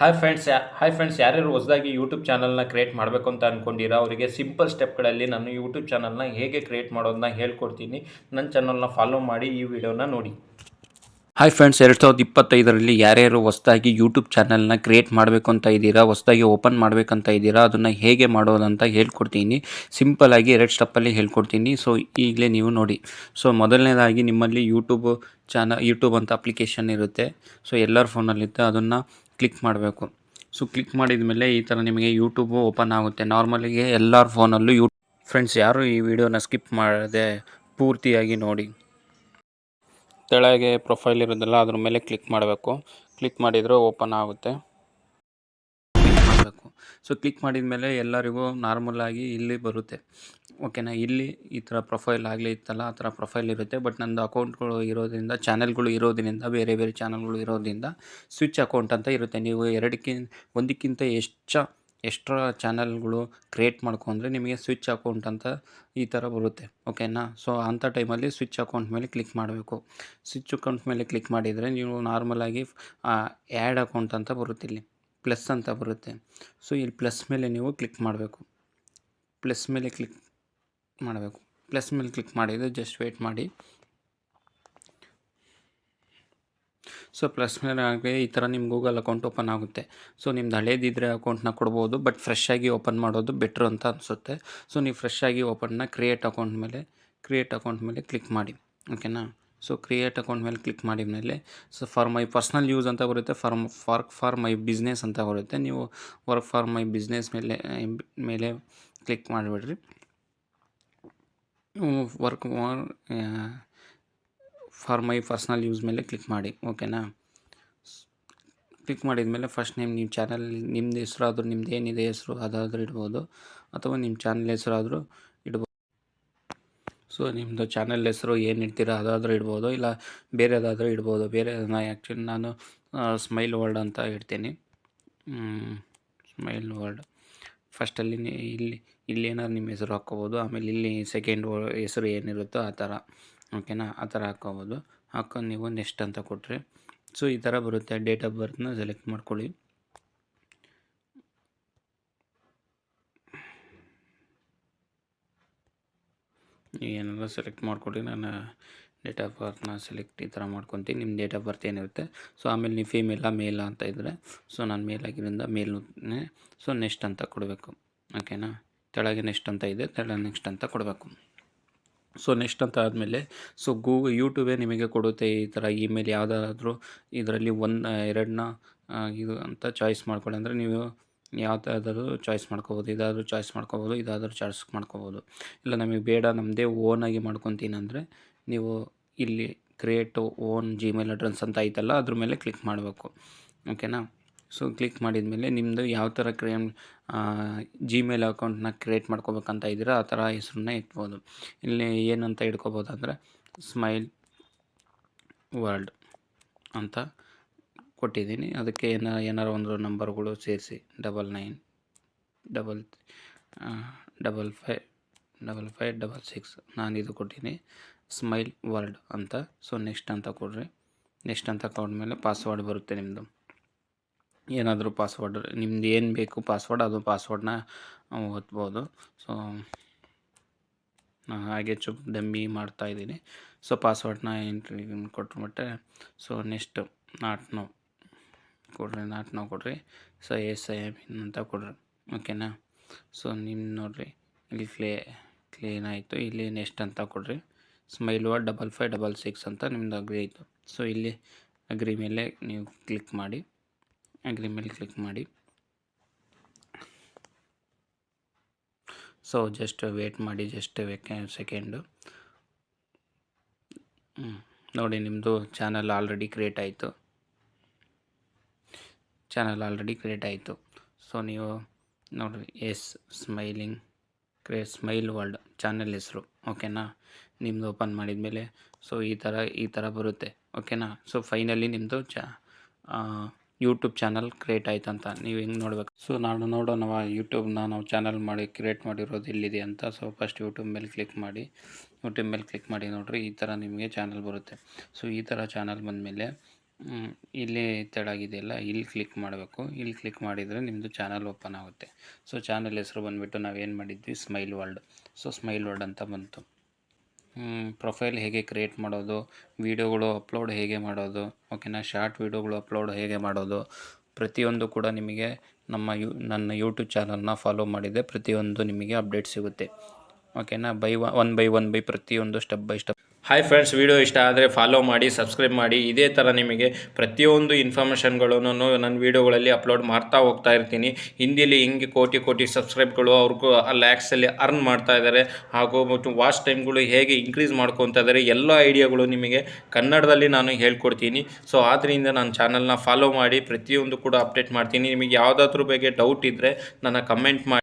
Hi friends hi friends ಯಾರ್ಯಾರು ಹೊಸದಾಗಿ YouTube ಚಾನಲ್ನ ಕ್ರಿಯೇಟ್ ಮಾಡಬೇಕು ಅಂತ ಅಂದ್ಕೊಂಡಿರೋ ಅವರಿಗೆ ಸಿಂಪಲ್ ಸ್ಟೆಪ್ಗಳಲ್ಲಿ ನಾನು ಯೂಟ್ಯೂಬ್ ಚಾನಲ್ನ ಹೇಗೆ ಕ್ರಿಯೇಟ್ ಮಾಡೋದನ್ನ ಹೇಳ್ಕೊಡ್ತೀನಿ. ನನ್ನ ಚಾನಲ್ನ ಫಾಲೋ ಮಾಡಿ ಈ ವಿಡಿಯೋನ ನೋಡಿ. ಹಾಯ್ ಫ್ರೆಂಡ್ಸ್ ಎರಡು ಸಾವಿರದ ಇಪ್ಪತ್ತೈದರಲ್ಲಿ ಯಾರ್ಯಾರು ಹೊಸದಾಗಿ ಯೂಟ್ಯೂಬ್ ಚಾನಲ್ನ ಕ್ರಿಯೇಟ್ ಮಾಡಬೇಕು ಅಂತ ಇದ್ದೀರಾ, ಹೊಸದಾಗಿ ಓಪನ್ ಮಾಡಬೇಕಂತ ಇದ್ದೀರಾ, ಅದನ್ನು ಹೇಗೆ ಮಾಡೋದಂತ ಹೇಳ್ಕೊಡ್ತೀನಿ. ಸಿಂಪಲ್ಲಾಗಿ ಎರಡು ಸ್ಟೆಪ್ಪಲ್ಲಿ ಹೇಳ್ಕೊಡ್ತೀನಿ. ಸೊ ಈಗಲೇ ನೀವು ನೋಡಿ. ಸೊ ಮೊದಲನೇದಾಗಿ ನಿಮ್ಮಲ್ಲಿ ಯೂಟ್ಯೂಬ್ ಚಾನ ಯೂಟ್ಯೂಬ್ ಅಂತ ಅಪ್ಲಿಕೇಶನ್ ಇರುತ್ತೆ. ಸೊ ಎಲ್ಲರ ಫೋನಲ್ಲಿತ್ತು ಅದನ್ನು ಕ್ಲಿಕ್ ಮಾಡಬೇಕು. ಸೊ ಕ್ಲಿಕ್ ಮಾಡಿದ ಮೇಲೆ ಈ ಥರ ನಿಮಗೆ ಯೂಟ್ಯೂಬು ಓಪನ್ ಆಗುತ್ತೆ. ನಾರ್ಮಲಿಗೆ ಎಲ್ಲರ ಫೋನಲ್ಲೂ ಯೂ ಫ್ರೆಂಡ್ಸ್ ಯಾರು ಈ ವಿಡಿಯೋನ ಸ್ಕಿಪ್ ಮಾಡದೆ ಪೂರ್ತಿಯಾಗಿ ನೋಡಿ. ಕೆಳಗೆ ಪ್ರೊಫೈಲ್ ಇರೋದಲ್ಲ ಅದ್ರ ಮೇಲೆ ಕ್ಲಿಕ್ ಮಾಡಬೇಕು. ಕ್ಲಿಕ್ ಮಾಡಿದರೆ ಓಪನ್ ಆಗುತ್ತೆ. ಸೊ ಕ್ಲಿಕ್ ಮಾಡಿದ ಮೇಲೆ ಎಲ್ಲರಿಗೂ ನಾರ್ಮಲಾಗಿ ಇಲ್ಲಿ ಬರುತ್ತೆ. ಓಕೆನಾ ಇಲ್ಲಿ ಈ ಥರ ಪ್ರೊಫೈಲ್ ಆಗಲಿ ಇತ್ತಲ್ಲ, ಆ ಥರ ಪ್ರೊಫೈಲ್ ಇರುತ್ತೆ. ಬಟ್ ನಂದು ಅಕೌಂಟ್ಗಳು ಇರೋದ್ರಿಂದ ಚಾನಲ್ಗಳು ಇರೋದ್ರಿಂದ, ಬೇರೆ ಬೇರೆ ಚಾನಲ್ಗಳು ಇರೋದ್ರಿಂದ ಸ್ವಿಚ್ ಅಕೌಂಟ್ ಅಂತ ಇರುತ್ತೆ. ನೀವು ಎರಡಕ್ಕಿಂತ ಒಂದಕ್ಕಿಂತ ಎಷ್ಟ ಎಕ್ಸ್ಟ್ರಾ ಚಾನಲ್ಗಳು ಕ್ರಿಯೇಟ್ ಮಾಡ್ಕೊಂಡ್ರೆ ನಿಮಗೆ ಸ್ವಿಚ್ ಅಕೌಂಟ್ ಅಂತ ಈ ಥರ ಬರುತ್ತೆ. ಓಕೆನಾ ಸೊ ಅಂಥ ಟೈಮಲ್ಲಿ ಸ್ವಿಚ್ ಅಕೌಂಟ್ ಮೇಲೆ ಕ್ಲಿಕ್ ಮಾಡಬೇಕು. ಸ್ವಿಚ್ ಅಕೌಂಟ್ ಮೇಲೆ ಕ್ಲಿಕ್ ಮಾಡಿದರೆ ನೀವು ನಾರ್ಮಲಾಗಿ ಆ್ಯಡ್ ಅಕೌಂಟ್ ಅಂತ ಬರುತ್ತೆ ಇಲ್ಲಿ ಪ್ಲಸ್ ಅಂತ ಬರುತ್ತೆ. ಸೊ, ಇಲ್ಲಿ ಪ್ಲಸ್ ಮೇಲೆ ನೀವು ಕ್ಲಿಕ್ ಮಾಡಬೇಕು. ಪ್ಲಸ್ ಮೇಲೆ ಕ್ಲಿಕ್ ಮಾಡಬೇಕು. ಪ್ಲಸ್ ಮೇಲೆ ಕ್ಲಿಕ್ ಮಾಡಿದರೆ ಜಸ್ಟ್ ವೇಟ್ ಮಾಡಿ. ಸೊ, ಪ್ಲಸ್ ಮೇಲೆ ಆಗಿ ಈ ಥರ ನಿಮ್ಮ ಗೂಗಲ್ ಅಕೌಂಟ್ ಓಪನ್ ಆಗುತ್ತೆ. ಸೊ, ನಿಮ್ದು ಹಳೇದಿದ್ದರೆ ಅಕೌಂಟ್ನ ಕೊಡ್ಬೋದು, ಬಟ್ ಫ್ರೆಶ್ಶಾಗಿ ಓಪನ್ ಮಾಡೋದು ಬೆಟ್ರ್ ಅಂತ ಅನಿಸುತ್ತೆ. ಸೊ, ನೀವು ಫ್ರೆಶ್ ಆಗಿ ಓಪನ್ನ ಕ್ರಿಯೇಟ್ ಅಕೌಂಟ್ ಮೇಲೆ, ಕ್ರಿಯೇಟ್ ಅಕೌಂಟ್ ಮೇಲೆ ಕ್ಲಿಕ್ ಮಾಡಿ. ಓಕೆನಾ? ಸೊ ಕ್ರಿಯೇಟ್ ಅಕೌಂಟ್ ಮೇಲೆ ಕ್ಲಿಕ್ ಮಾಡಿದ ಮೇಲೆ so for my personal use ಅಂತ ಬರುತ್ತೆ for work for my business ಅಂತ ಬರುತ್ತೆ. ನೀವು ವರ್ಕ್ ಫಾರ್ ಮೈ ಬಿಸ್ನೆಸ್ ಮೇಲೆ ಮೇಲೆ click ಮಾಡಿಬಿಡ್ರಿ. Work for my personal use ಮೇಲೆ ಕ್ಲಿಕ್ ಮಾಡಿ ಓಕೆನಾ ಕ್ಲಿಕ್ ಮಾಡಿದ ಮೇಲೆ ಫಸ್ಟ್ ನೇಮ್ ನಿಮ್ಮ ಚಾನಲ್ ನಿಮ್ಮದು ಹೆಸರಾದರೂ, ನಿಮ್ದು ಏನಿದೆ, ಹೆಸರು ಅದಾದರೂ ಇಡ್ಬೋದು, ಅಥವಾ ನಿಮ್ಮ ಚಾನಲ್ ಹೆಸರಾದರೂ ಸೊ ನಿಮ್ಮದು ಚಾನಲ್ ಹೆಸರು ಏನು ಇಡ್ತೀರಾ? ಅದಾದರೂ ಇಡ್ಬೋದು, ಇಲ್ಲ ಬೇರೆದಾದರೂ ಇಡ್ಬೋದು. ಬೇರೆ ಆ್ಯಕ್ಚುಲಿ ನಾನು ಸ್ಮೈಲ್ ವರ್ಲ್ಡ್ ಅಂತ ಇಡ್ತೀನಿ. ಸ್ಮೈಲ್ ವರ್ಲ್ಡ್ ಫಸ್ಟಲ್ಲಿ ಇಲ್ಲಿ ಇಲ್ಲಿ ಏನಾದ್ರು ನಿಮ್ಮ ಹೆಸರು ಹಾಕ್ಕೋಬೋದು. ಆಮೇಲೆ ಇಲ್ಲಿ ಸೆಕೆಂಡ್ ಹೆಸರು ಏನಿರುತ್ತೋ ಆ ಥರ. ಓಕೆನಾ ಆ ಥರ ಹಾಕ್ಕೋಬೋದು. ಹಾಕೊಂಡು ನೀವು ನೆಕ್ಸ್ಟ್ ಅಂತ ಕೊಟ್ಟರೆ ಸೊ ಈ ಥರ ಬರುತ್ತೆ. ಡೇಟ್ ಆಫ್ ಬರ್ತ್ನ ಸೆಲೆಕ್ಟ್ ಮಾಡ್ಕೊಳ್ಳಿ. ಏನೆಲ್ಲ ಸೆಲೆಕ್ಟ್ ಮಾಡ್ಕೊಳ್ಳಿ ನಾನು ಡೇಟ್ ಆಫ್ ಬರ್ತ್ನ ಸೆಲೆಕ್ಟ್ ಈ ಥರ ಮಾಡ್ಕೊತೀನಿ. ನಿಮ್ಮ ಡೇಟ್ ಆಫ್ ಬರ್ತ್ ಏನಿರುತ್ತೆ ಸೊ ಆಮೇಲೆ ನೀವು ಫೀಮೇಲ ಮೇಲ ಅಂತ ಇದ್ದರೆ ಸೊ ನಾನು ಮೇಲ್ ಆಗಿರೋದ್ರಿಂದ ಮೇಲ್ನೇ ಸೊ ನೆಕ್ಸ್ಟ್ ಅಂತ ಕೊಡಬೇಕು. ಓಕೆನಾ ಕೆಳಗೆ ನೆಕ್ಸ್ಟ್ ಅಂತ ಇದೆ ತೆಳಗೆ ನೆಕ್ಸ್ಟ್ ಅಂತ ಕೊಡಬೇಕು. ಸೊ ನೆಕ್ಸ್ಟ್ ಅಂತ ಆದಮೇಲೆ ಸೊ ಗೂಗಲ್ ಯೂಟ್ಯೂಬೇ ನಿಮಗೆ ಕೊಡುತ್ತೆ ಈ ಥರ ಇಮೇಲ್ ಯಾವುದಾದ್ರೂ ಇದರಲ್ಲಿ ಒಂದು ಎರಡನ್ನ ಇದು ಅಂತ ಚಾಯ್ಸ್ ಮಾಡ್ಕೊಳ್ಳಿ. ಅಂದರೆ ನೀವು ಯಾವುದಾದ್ರೂ ಚಾಯ್ಸ್ ಮಾಡ್ಕೋಬೋದು, ಇದಾದರೂ ಚಾಯ್ಸ್ ಮಾಡ್ಕೋಬೋದು, ಇದಾದರೂ ಚಾಯ್ಸ್ ಮಾಡ್ಕೋಬೋದು. ಇಲ್ಲ ನಮಗೆ ಬೇಡ ನಮ್ಮದೇ ಓನಾಗಿ ಮಾಡ್ಕೊತೀನಿ ಅಂದರೆ ನೀವು ಇಲ್ಲಿ ಕ್ರಿಯೇಟ್ ಓನ್ ಜಿಮೇಲ್ ಅಡ್ರೆಸ್ ಅಂತ ಐತಲ್ಲ, ಅದ್ರ ಮೇಲೆ ಕ್ಲಿಕ್ ಮಾಡಬೇಕು. ಓಕೆನಾ ಸೊ ಕ್ಲಿಕ್ ಮಾಡಿದ ಮೇಲೆ ನಿಮ್ಮದು ಯಾವ ಥರ ಕ್ರಿಯೇಮ್ ಜಿಮೇಲ್ ಅಕೌಂಟ್ನ ಕ್ರಿಯೇಟ್ ಮಾಡ್ಕೋಬೇಕಂತ ಇದ್ದೀರಾ, ಆ ಥರ ಹೆಸ್ರನ್ನ ಇಟ್ಬೋದು. ಇಲ್ಲಿ ಏನಂತ ಇಟ್ಕೋಬೋದು ಅಂದರೆ ಸ್ಮೈಲ್ ವರ್ಲ್ಡ್ ಅಂತ ಕೊಟ್ಟಿದ್ದೀನಿ. ಅದಕ್ಕೆ ಏನ, ಏನಾರು ಒಂದು ನಂಬರ್ಗಳು ಸೇರಿಸಿ. Double nine, double double five double five double six ನಾನು ಇದು ಕೊಟ್ಟಿದ್ದೀನಿ ಸ್ಮೈಲ್ ವರ್ಲ್ಡ್ ಅಂತ. ಸೊ, ನೆಕ್ಸ್ಟ್ ಅಂತ ಕೊಡ್ರಿ. ನೆಕ್ಸ್ಟ್ ಅಂತ ಕೊಟ್ಮೇಲೆ ಪಾಸ್ವರ್ಡ್ ಬರುತ್ತೆ ನಿಮ್ಮದು ಏನಾದರೂ ಪಾಸ್ವರ್ಡ್, ನಿಮ್ದು ಏನು ಬೇಕು ಪಾಸ್ವರ್ಡ್, ಅದು ಪಾಸ್ವರ್ಡ್ನ ಓದ್ಬೋದು. ಸೊ ನಾನು ಹಾಗೆ ಚುಪ್ ಡಮ್ಮಿ ಮಾಡ್ತಾಯಿದ್ದೀನಿ ಸೊ, ಪಾಸ್ವರ್ಡ್ನ entry ಕೊಟ್ಬಿಟ್ಟೆ. So, next not now. ಕೊಡ್ರಿ, ನಾಟ್ ನೋ ಕೊಡ್ರಿ. So S I M in ಅಂತ ಕೊಡ್ರಿ. ಓಕೆನಾ ಸೊ ನಿಮ್ಮ ನೋಡಿರಿ, ಇಲ್ಲಿ ಕ್ಲೇ, ಕ್ಲೀನ್ ಆಯಿತು. ಇಲ್ಲಿ ನೆಕ್ಸ್ಟ್ ಅಂತ ಕೊಡ್ರಿ. Smile word double five double six ಅಂತ ನಿಮ್ಮದು ಅಗ್ರಿ ಆಯಿತು. ಸೊ ಇಲ್ಲಿ ಅಗ್ರಿ ಮೇಲೆ ನೀವು ಕ್ಲಿಕ್ ಮಾಡಿ. ಅಗ್ರಿ ಮೇಲೆ ಕ್ಲಿಕ್ ಮಾಡಿ. ಸೊ ಜಸ್ಟ್ ವೇಟ್ ಮಾಡಿ ಜಸ್ಟ್ ವೆಕೆ ಸೆಕೆಂಡು ನೋಡಿ ನಿಮ್ಮದು ಚಾನಲ್ ಆಲ್ರೆಡಿ ಕ್ರಿಯೇಟ್ ಆಯಿತು. ಚಾನಲ್ ಆಲ್ರೆಡಿ ಕ್ರಿಯೇಟ್ ಆಯಿತು. ಸೊ ನೀವು ನೋಡಿರಿ ಎಸ್ ಸ್ಮೈಲಿಂಗ್, ಕ್ರೇ, ಸ್ಮೈಲ್ ವರ್ಲ್ಡ್ ಚಾನಲ್ ಹೆಸರು, ಓಕೆನಾ? ನಿಮ್ಮದು ಓಪನ್ ಮಾಡಿದ ಮೇಲೆ ಸೊ ಈ ಥರ ಈ ಥರ ಬರುತ್ತೆ, ಓಕೆನಾ? ಸೊ ಫೈನಲಿ ನಿಮ್ಮದು ಚಾ ಯೂಟ್ಯೂಬ್ ಚಾನಲ್ ಕ್ರಿಯೇಟ್ ಆಯ್ತು ಅಂತ ನೀವು ಹಿಂಗೆ ನೋಡ್ಬೇಕು? ಸೊ ನಾನು ನೋಡೋಣ ಯೂಟ್ಯೂಬ್ನ ನಾವು ಚಾನಲ್ ಮಾಡಿ, ಕ್ರಿಯೇಟ್ ಮಾಡಿರೋದು ಎಲ್ಲಿದೆ ಅಂತ. ಸೊ ಫಸ್ಟ್ ಯೂಟ್ಯೂಬ್ ಮೇಲೆ ಕ್ಲಿಕ್ ಮಾಡಿ, ಯೂಟ್ಯೂಬ್ ಮೇಲೆ ಕ್ಲಿಕ್ ಮಾಡಿ ನೋಡಿರಿ, ಈ ಥರ ನಿಮಗೆ ಚಾನಲ್ ಬರುತ್ತೆ. ಸೊ ಈ ಥರ ಚಾನಲ್ ಬಂದಮೇಲೆ ಇಲ್ಲಿ ತೆಳಗಿದೆಯಲ್ಲ ಇಲ್ಲಿ ಕ್ಲಿಕ್ ಮಾಡಬೇಕು. ಇಲ್ಲಿ ಕ್ಲಿಕ್ ಮಾಡಿದರೆ ನಿಮ್ಮದು ಚಾನಲ್ ಓಪನ್ ಆಗುತ್ತೆ. ಸೊ ಚಾನಲ್ ಹೆಸರು ಬಂದುಬಿಟ್ಟು ನಾವೇನು ಮಾಡಿದ್ವಿ? Smile world so smile world ಅಂತ ಬಂತು. ಪ್ರೊಫೈಲ್ ಹೇಗೆ ಕ್ರಿಯೇಟ್ ಮಾಡೋದು? ವೀಡಿಯೋಗಳು ಅಪ್ಲೋಡ್ ಹೇಗೆ ಮಾಡೋದು? ಓಕೆನಾ ಶಾರ್ಟ್ ವೀಡಿಯೋಗಳು ಅಪ್ಲೋಡ್ ಹೇಗೆ ಮಾಡೋದು? ಪ್ರತಿಯೊಂದು ಕೂಡ ನಿಮಗೆ ನಮ್ಮ ಯು, ನನ್ನ ಯೂಟ್ಯೂಬ್ ಚಾನಲ್ನ ಫಾಲೋ ಮಾಡಿದೆ ಪ್ರತಿಯೊಂದು ನಿಮಗೆ ಅಪ್ಡೇಟ್ ಸಿಗುತ್ತೆ. ಓಕೆನಾ by one by one by ಪ್ರತಿಯೊಂದು step by step hi friends video ಇಷ್ಟ ಆದರೆ ಫಾಲೋ ಮಾಡಿ ಸಬ್ಸ್ಕ್ರೈಬ್ ಮಾಡಿ. ಇದೇ ಥರ ನಿಮಗೆ ಪ್ರತಿಯೊಂದು ಇನ್ಫಾರ್ಮೇಷನ್ಗಳನ್ನು ನನ್ನ ವೀಡಿಯೋಗಳಲ್ಲಿ ಅಪ್ಲೋಡ್ ಮಾಡ್ತಾ ಹೋಗ್ತಾ ಇರ್ತೀನಿ. ಹಿಂದಿಲಿ ಹಿಂಗೆ ಕೋಟಿ ಕೋಟಿ ಸಬ್ಸ್ಕ್ರೈಬ್ಗಳು ಅವ್ರಿಗೂ ಲ್ಯಾಕ್ಸಲ್ಲಿ ಅರ್ನ್ ಮಾಡ್ತಾ ಇದ್ದಾರೆ ಹಾಗೂ ಮತ್ತು ವಾಚ್ ಟೈಮ್ಗಳು ಹೇಗೆ ಇನ್ಕ್ರೀಸ್ ಮಾಡ್ಕೊತಾ ಇದ್ದಾರೆ ಎಲ್ಲ ಐಡಿಯಾಗಳು ನಿಮಗೆ ಕನ್ನಡದಲ್ಲಿ ನಾನು ಹೇಳ್ಕೊಡ್ತೀನಿ. ಸೊ ಆದ್ದರಿಂದ ನನ್ನ ಚಾನಲ್ನ ಫಾಲೋ ಮಾಡಿ, ಪ್ರತಿಯೊಂದು ಕೂಡ ಅಪ್ಡೇಟ್ ಮಾಡ್ತೀನಿ. ನಿಮಗೆ ಯಾವುದಾದ್ರೂ ಬಗ್ಗೆ ಡೌಟ್ ಇದ್ದರೆ ನನ್ನ ಕಮೆಂಟ್ ಮಾಡಿ.